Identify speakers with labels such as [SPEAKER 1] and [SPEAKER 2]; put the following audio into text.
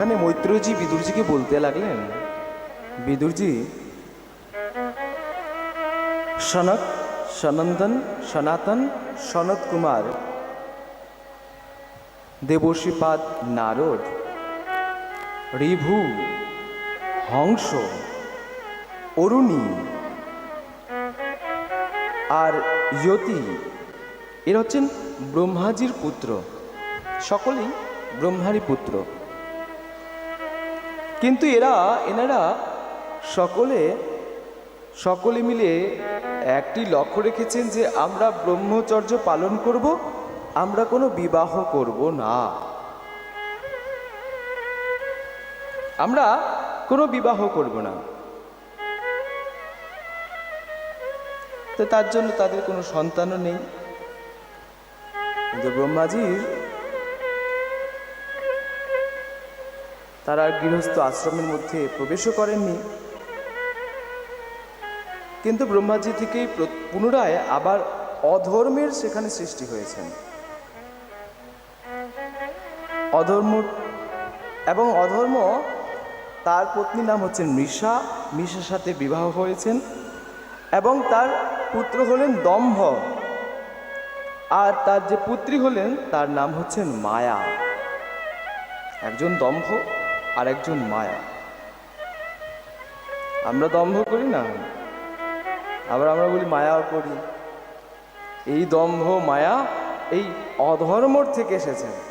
[SPEAKER 1] এখানে মৈত্রজি বিদুরজিকে বলতে লাগলেন, বিদুরজি সনক সনন্দন, সনাতন সনত কুমার, দেবশ্রীপাদ নারদ, রিভু, হংস, অরুণী, আর ইয়তি। এরা হচ্ছেন ব্রহ্মাজির পুত্র। সকলেই ব্রহ্মারই পুত্র। কিন্তু এরা, এনারা সকলে সকলে মিলে একটি লক্ষ্য রেখেছেন যে আমরা ব্রহ্মচর্য পালন করব, আমরা কোনো বিবাহ করব না। আমরা কোনো বিবাহ করব না। তো তার জন্য তাদের কোনো সন্তানও নেই। কিন্তু ব্রহ্মাজির তারা গৃহস্থ আশ্রমের মধ্যে প্রবেশও করেননি। কিন্তু ব্রহ্মাজি থেকেই পুনরায় আবার অধর্মের সেখানে সৃষ্টি হয়েছেন। অধর্ম এবং অধর্ম, তার পত্নীর নাম হচ্ছেন মৃষা। মৃষার সাথে বিবাহ হয়েছেন এবং তার পুত্র হলেন দম্ভ। আর তার যে পুত্রী হলেন, তার নাম হচ্ছেন মায়া। একজন দম্ভ। আর একজন মায়া। আমরা দম্ভ করি না? আবার আমরা বলি মায়াও করি। এই দম্ভ, মায়া এই অধর্মর থেকে এসেছেন।